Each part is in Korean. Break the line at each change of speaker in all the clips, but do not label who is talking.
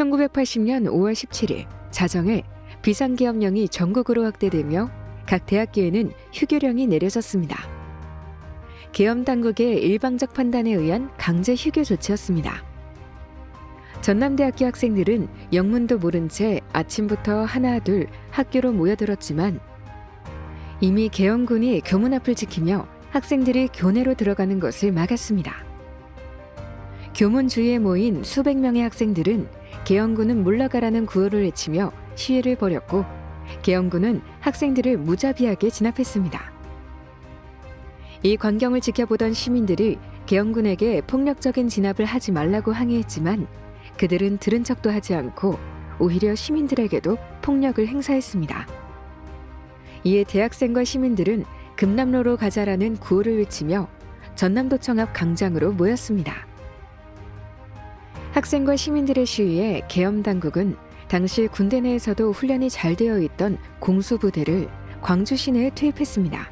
1980년 5월 17일 자정에 비상계엄령이 전국으로 확대되며 각 대학교에는 휴교령이 내려졌습니다. 계엄 당국의 일방적 판단에 의한 강제 휴교 조치였습니다. 전남대학교 학생들은 영문도 모른 채 아침부터 하나 둘 학교로 모여들었지만 이미 계엄군이 교문 앞을 지키며 학생들이 교내로 들어가는 것을 막았습니다. 교문 주위에 모인 수백 명의 학생들은 계엄군은 물러가라는 구호를 외치며 시위를 벌였고 계엄군은 학생들을 무자비하게 진압했습니다. 이 광경을 지켜보던 시민들이 계엄군에게 폭력적인 진압을 하지 말라고 항의했지만 그들은 들은 척도 하지 않고 오히려 시민들에게도 폭력을 행사했습니다. 이에 대학생과 시민들은 금남로로 가자라는 구호를 외치며 전남도청 앞 광장으로 모였습니다. 학생과 시민들의 시위에 계엄 당국은 당시 군대 내에서도 훈련이 잘 되어 있던 공수부대를 광주 시내에 투입했습니다.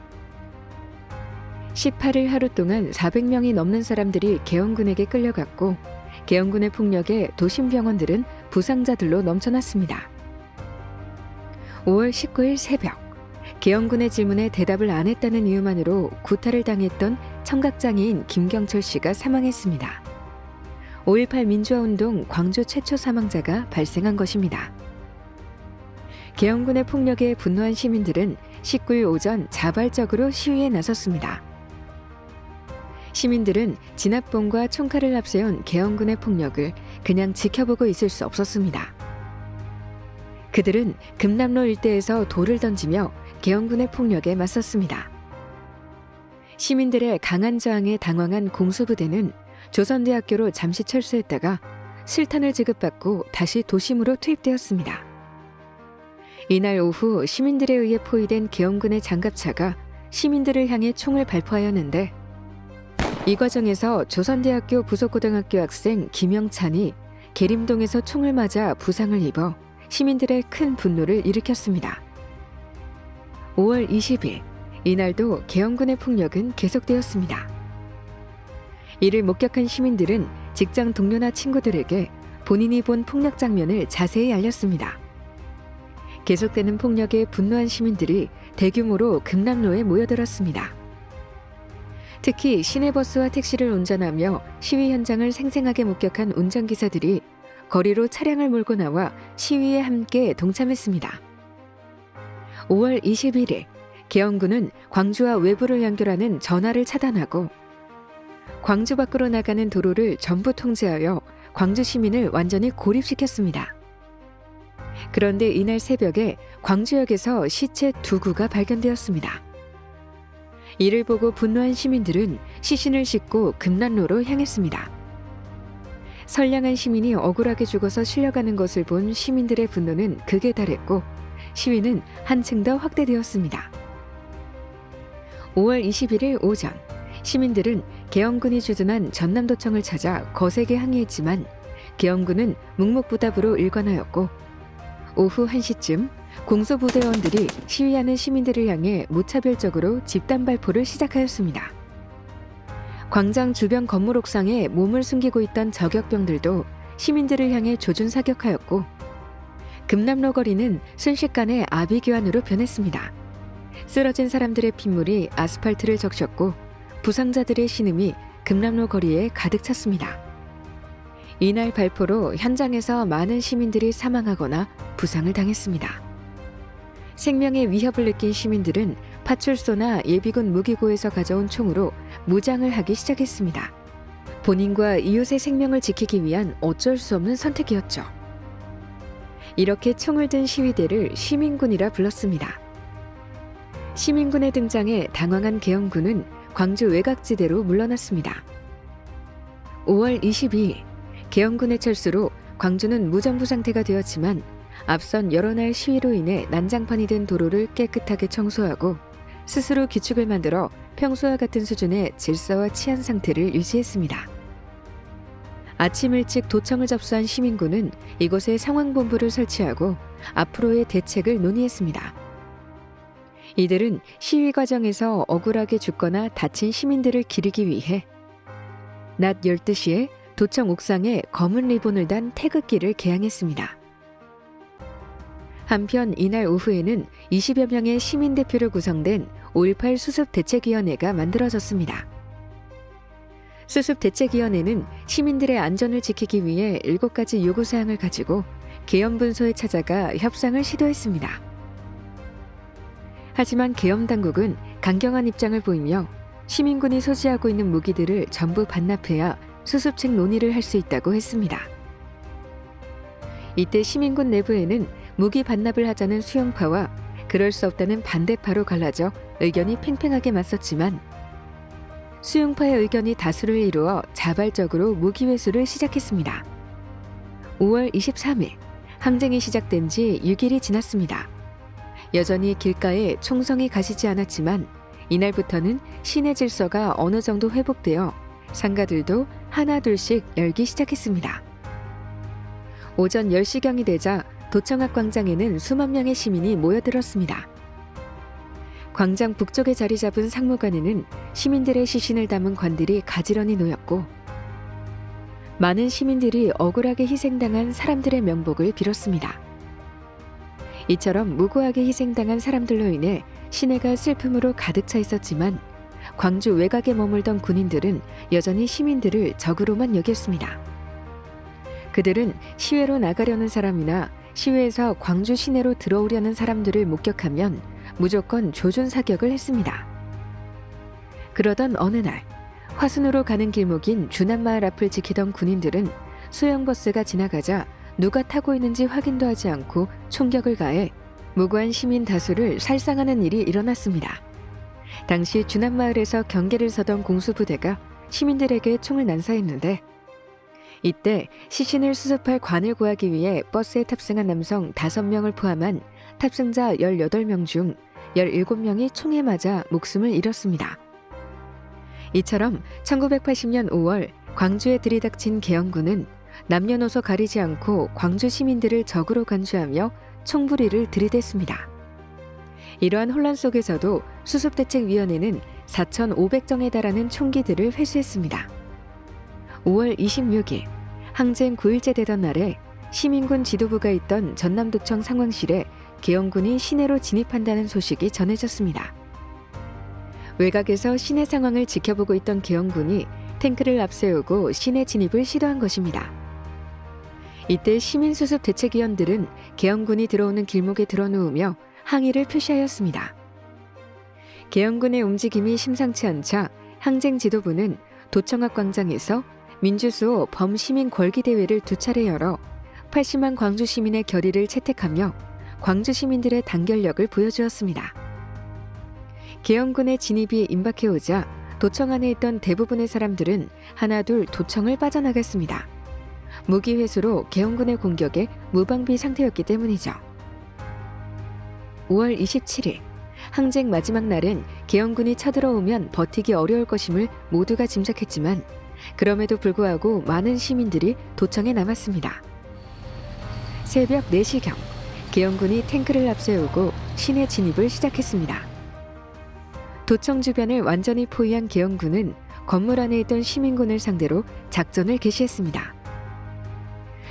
18일 하루 동안 400명이 넘는 사람들이 계엄군에게 끌려갔고 계엄군의 폭력에 도심 병원들은 부상자들로 넘쳐났습니다. 5월 19일 새벽 계엄군의 질문에 대답을 안 했다는 이유만으로 구타를 당했던 청각장애인 김경철 씨가 사망했습니다. 5.18 민주화운동 광주 최초 사망자가 발생한 것입니다. 계엄군의 폭력에 분노한 시민들은 19일 오전 자발적으로 시위에 나섰습니다. 시민들은 진압봉과 총칼을 앞세운 계엄군의 폭력을 그냥 지켜보고 있을 수 없었습니다. 그들은 금남로 일대에서 돌을 던지며 계엄군의 폭력에 맞섰습니다. 시민들의 강한 저항에 당황한 공수부대는 조선대학교로 잠시 철수했다가 실탄을 지급받고 다시 도심으로 투입되었습니다. 이날 오후 시민들에 의해 포위된 계엄군의 장갑차가 시민들을 향해 총을 발포하였는데 이 과정에서 조선대학교 부속고등학교 학생 김영찬이 계림동에서 총을 맞아 부상을 입어 시민들의 큰 분노를 일으켰습니다. 5월 20일 이날도 계엄군의 폭력은 계속되었습니다. 이를 목격한 시민들은 직장 동료나 친구들에게 본인이 본 폭력 장면을 자세히 알렸습니다. 계속되는 폭력에 분노한 시민들이 대규모로 금남로에 모여들었습니다. 특히 시내버스와 택시를 운전하며 시위 현장을 생생하게 목격한 운전기사들이 거리로 차량을 몰고 나와 시위에 함께 동참했습니다. 5월 21일 계엄군은 광주와 외부를 연결하는 전화를 차단하고 광주 밖으로 나가는 도로를 전부 통제하여 광주 시민을 완전히 고립시켰습니다. 그런데 이날 새벽에 광주역에서 시체 두 구가 발견되었습니다. 이를 보고 분노한 시민들은 시신을 싣고 금난로로 향했습니다. 선량한 시민이 억울하게 죽어서 실려가는 것을 본 시민들의 분노는 극에 달했고 시위는 한층 더 확대되었습니다. 5월 21일 오전 시민들은 계엄군이 주둔한 전남도청을 찾아 거세게 항의했지만 계엄군은 묵묵부답으로 일관하였고 오후 1시쯤 공소부대원들이 시위하는 시민들을 향해 무차별적으로 집단 발포를 시작하였습니다. 광장 주변 건물 옥상에 몸을 숨기고 있던 저격병들도 시민들을 향해 조준 사격하였고 금남로 거리는 순식간에 아비규환으로 변했습니다. 쓰러진 사람들의 핏물이 아스팔트를 적셨고 부상자들의 신음이 금남로 거리에 가득 찼습니다. 이날 발포로 현장에서 많은 시민들이 사망하거나 부상을 당했습니다. 생명의 위협을 느낀 시민들은 파출소나 예비군 무기고에서 가져온 총으로 무장을 하기 시작했습니다. 본인과 이웃의 생명을 지키기 위한 어쩔 수 없는 선택이었죠. 이렇게 총을 든 시위대를 시민군이라 불렀습니다. 시민군의 등장에 당황한 계엄군은 광주 외곽지대로 물러났습니다. 5월 22일 계엄군의 철수로 광주는 무정부 상태가 되었지만 앞선 여러 날 시위로 인해 난장판이 된 도로를 깨끗하게 청소하고 스스로 규칙을 만들어 평소와 같은 수준의 질서와 치안 상태를 유지했습니다. 아침 일찍 도청을 접수한 시민군은 이곳에 상황본부를 설치하고 앞으로의 대책을 논의했습니다. 이들은 시위 과정에서 억울하게 죽거나 다친 시민들을 기리기 위해 낮 12시에 도청 옥상에 검은 리본을 단 태극기를 개항했습니다. 한편 이날 오후에는 20여 명의 시민 대표로 구성된 5.18 수습 대책위원회가 만들어졌습니다. 수습 대책위원회는 시민들의 안전을 지키기 위해 7가지 요구사항을 가지고 계엄분소에 찾아가 협상을 시도했습니다. 하지만 계엄 당국은 강경한 입장을 보이며 시민군이 소지하고 있는 무기들을 전부 반납해야 수습책 논의를 할 수 있다고 했습니다. 이때 시민군 내부에는 무기 반납을 하자는 수용파와 그럴 수 없다는 반대파로 갈라져 의견이 팽팽하게 맞섰지만 수용파의 의견이 다수를 이루어 자발적으로 무기 회수를 시작했습니다. 5월 23일 항쟁이 시작된 지 6일이 지났습니다. 여전히 길가에 총성이 가시지 않았지만 이날부터는 시내 질서가 어느 정도 회복되어 상가들도 하나둘씩 열기 시작했습니다. 오전 10시경이 되자 도청학 광장에는 수만 명의 시민이 모여들었습니다. 광장 북쪽에 자리 잡은 상무관에는 시민들의 시신을 담은 관들이 가지런히 놓였고 많은 시민들이 억울하게 희생당한 사람들의 명복을 빌었습니다. 이처럼 무고하게 희생당한 사람들로 인해 시내가 슬픔으로 가득 차 있었지만 광주 외곽에 머물던 군인들은 여전히 시민들을 적으로만 여겼습니다. 그들은 시외로 나가려는 사람이나 시외에서 광주 시내로 들어오려는 사람들을 목격하면 무조건 조준 사격을 했습니다. 그러던 어느 날 화순으로 가는 길목인 주남마을 앞을 지키던 군인들은 소형버스가 지나가자 누가 타고 있는지 확인도 하지 않고 총격을 가해 무고한 시민 다수를 살상하는 일이 일어났습니다. 당시 주남마을에서 경계를 서던 공수부대가 시민들에게 총을 난사했는데 이때 시신을 수습할 관을 구하기 위해 버스에 탑승한 남성 5명을 포함한 탑승자 18명 중 17명이 총에 맞아 목숨을 잃었습니다. 이처럼 1980년 5월 광주에 들이닥친 계엄군은 남녀노소 가리지 않고 광주 시민들을 적으로 간주하며 총부리를 들이댔습니다. 이러한 혼란 속에서도 수습대책위원회는 4,500정에 달하는 총기들을 회수했습니다. 5월 26일 항쟁 9일째 되던 날에 시민군 지도부가 있던 전남도청 상황실에 계엄군이 시내로 진입한다는 소식이 전해졌습니다. 외곽에서 시내 상황을 지켜보고 있던 계엄군이 탱크를 앞세우고 시내 진입을 시도한 것입니다. 이때 시민수습 대책위원들은 계엄군이 들어오는 길목에 드러누우며 항의를 표시하였습니다. 계엄군의 움직임이 심상치 않자 항쟁 지도부는 도청학 광장에서 민주수호 범시민 걸기 대회를 두 차례 열어 80만 광주 시민의 결의를 채택하며 광주 시민들의 단결력을 보여주었습니다. 계엄군의 진입이 임박해오자 도청 안에 있던 대부분의 사람들은 하나둘 도청을 빠져나갔습니다. 무기 회수로 계엄군의 공격에 무방비 상태였기 때문이죠. 5월 27일 항쟁 마지막 날은 계엄군이 쳐들어오면 버티기 어려울 것임을 모두가 짐작했지만 그럼에도 불구하고 많은 시민들이 도청에 남았습니다. 새벽 4시경 계엄군이 탱크를 앞세우고 시내 진입을 시작했습니다. 도청 주변을 완전히 포위한 계엄군은 건물 안에 있던 시민군을 상대로 작전을 개시했습니다.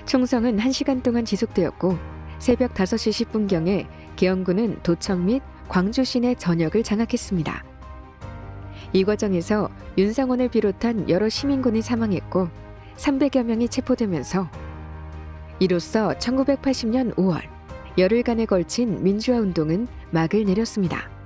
총성은 1시간 동안 지속되었고 새벽 5시 10분경에 계엄군은 도청 및 광주 시내 전역을 장악했습니다. 이 과정에서 윤상원을 비롯한 여러 시민군이 사망했고 300여 명이 체포되면서 이로써 1980년 5월 열흘간에 걸친 민주화 운동은 막을 내렸습니다.